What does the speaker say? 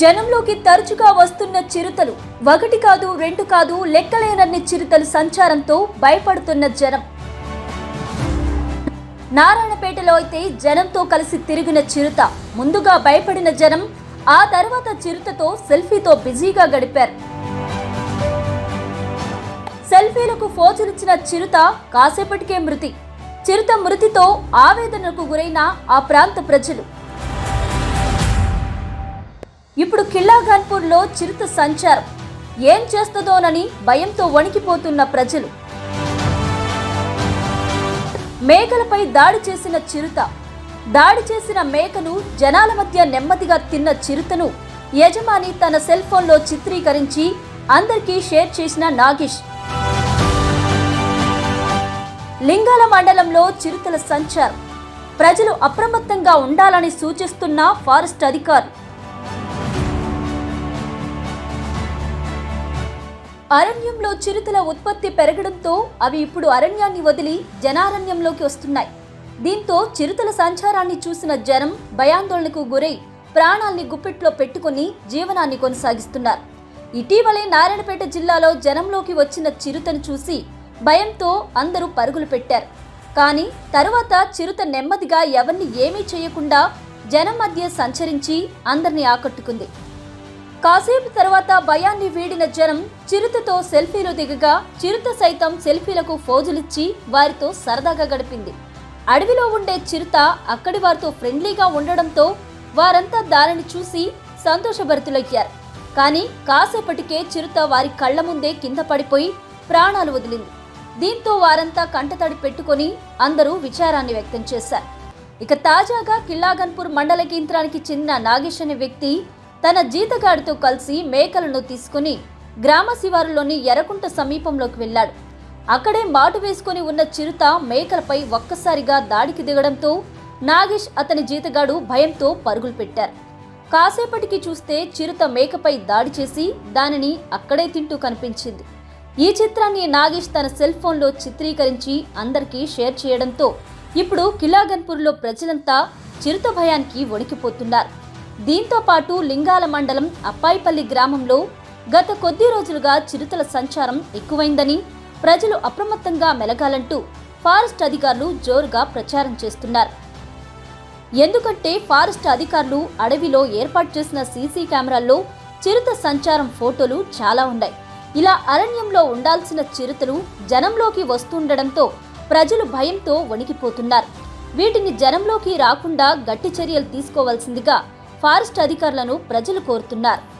జనంలోకి తరచుగా వస్తున్న చిరుతలు. ఒకటి కాదు రెండు కాదు లెక్కలేనన్ని చిరుతలు సంచారంతో భయపడుతున్న జనం. నారాయణపేటలో అయితే జనంతో కలిసి తిరిగిన చిరుత ముందుగా భయపడిన జనం ఆ తర్వాత చిరుతతో సెల్ఫీతో బిజీగా గడిపారు. సెల్ఫీలకు ఫోజులిచ్చిన చిరుత కాసేపటికే మృతి. చిరుత మృతితో ఆవేదనకు గురైన ఆ ప్రాంత ప్రజలు. ఇప్పుడు కిల్లాఘన్పూర్లో చిరుత సంచారం. ఏం చేస్తుందోనని భయంతో వణికిపోతున్న ప్రజలు. మేకలపై దాడి చేసిన చిరుత. దాడి చేసిన మేకను జనాల మధ్య నెమ్మదిగా తిన్న చిరుతను యజమాని తన సెల్ ఫోన్లో చిత్రీకరించి అందరికీ షేర్ చేసిన నాగేష్. లింగాల మండలంలో చిరుతల సంచారం. ప్రజలు అప్రమత్తంగా ఉండాలని సూచిస్తున్న ఫారెస్ట్ అధికారులు. అరణ్యంలో చిరుతల ఉత్పత్తి పెరగడంతో అవి ఇప్పుడు అరణ్యాన్ని వదిలి జనారణ్యంలోకి వస్తున్నాయి. దీంతో చిరుతల సంచారాన్ని చూసిన జనం భయాందోళనకు గురై ప్రాణాల్ని గుప్పిట్లో పెట్టుకుని జీవనాన్ని కొనసాగిస్తున్నారు. ఇటీవలే నారాయణపేట జిల్లాలో జనంలోకి వచ్చిన చిరుతను చూసి భయంతో అందరూ పరుగులు పెట్టారు. కానీ తరువాత చిరుత నెమ్మదిగా ఎవరిని ఏమీ చేయకుండా జనం మధ్య సంచరించి అందరినీ ఆకట్టుకుంది. కాసేపు తర్వాత భయాన్ని వీడిన జనం చిరుతతో సెల్ఫీలు దిగగా చిరుత సైతం సెల్ఫీలకు ఫోజులిచ్చి వారితో సరదాగా గడిపింది. అడవిలో ఉండే చిరుత అక్కడి వారితో ఫ్రెండ్లీగా ఉండడంతో వారంతా దానిని చూసి సంతోషభరితులయ్యారు. కానీ కాసేపటికే చిరుత వారి కళ్ళ ముందే కింద పడిపోయి ప్రాణాలు వదిలింది. దీంతో వారంతా కంటతడి పెట్టుకొని అందరూ విచారాన్ని వ్యక్తం చేశారు. ఇక తాజాగా కిల్లాగన్పూర్ మండల కేంద్రానికి చెందిన నాగేష్ అనే వ్యక్తి తన జీతగాడితో కలిసి మేకలను తీసుకుని గ్రామ శివారులోని ఎర్రకుంట సమీపంలోకి వెళ్ళాడు. అక్కడే మాటు వేసుకుని ఉన్న చిరుత మేకలపై ఒక్కసారిగా దాడికి దిగడంతో నాగేష్ అతని జీతగాడు భయంతో పరుగులు పెట్టారు. కాసేపటికి చూస్తే చిరుత మేకపై దాడి చేసి దానిని అక్కడే తింటూ కనిపించింది. ఈ చిత్రాన్ని నాగేష్ తన సెల్ ఫోన్లో చిత్రీకరించి అందరికీ షేర్ చేయడంతో ఇప్పుడు కిలాగన్పూర్లో ప్రజలంతా చిరుత భయానికి వణికిపోతున్నారు. దీంతో పాటు లింగాల మండలం అప్పాయిపల్లి గ్రామంలో గత కొద్ది రోజులుగా చిరుతల సంచారం ఎక్కువైందని ప్రజలు అప్రమత్తంగా మెలగాలంటూ ఫారెస్ట్ అధికారులు జోరుగా ప్రచారం చేస్తున్నారు. ఎందుకంటే ఫారెస్ట్ అధికారులు అడవిలో ఏర్పాటు చేసిన సీసీ కెమెరాల్లో చిరుత సంచారం ఫోటోలు చాలా ఉన్నాయి. ఇలా అరణ్యంలో ఉండాల్సిన చిరుతలు జనంలోకి వస్తుండడంతో ప్రజలు భయంతో వణికిపోతున్నారు. వీటిని జనంలోకి రాకుండా గట్టి చర్యలు తీసుకోవాల్సిందిగా ఫారెస్ట్ అధికారులను ప్రజలు కోరుతున్నారు.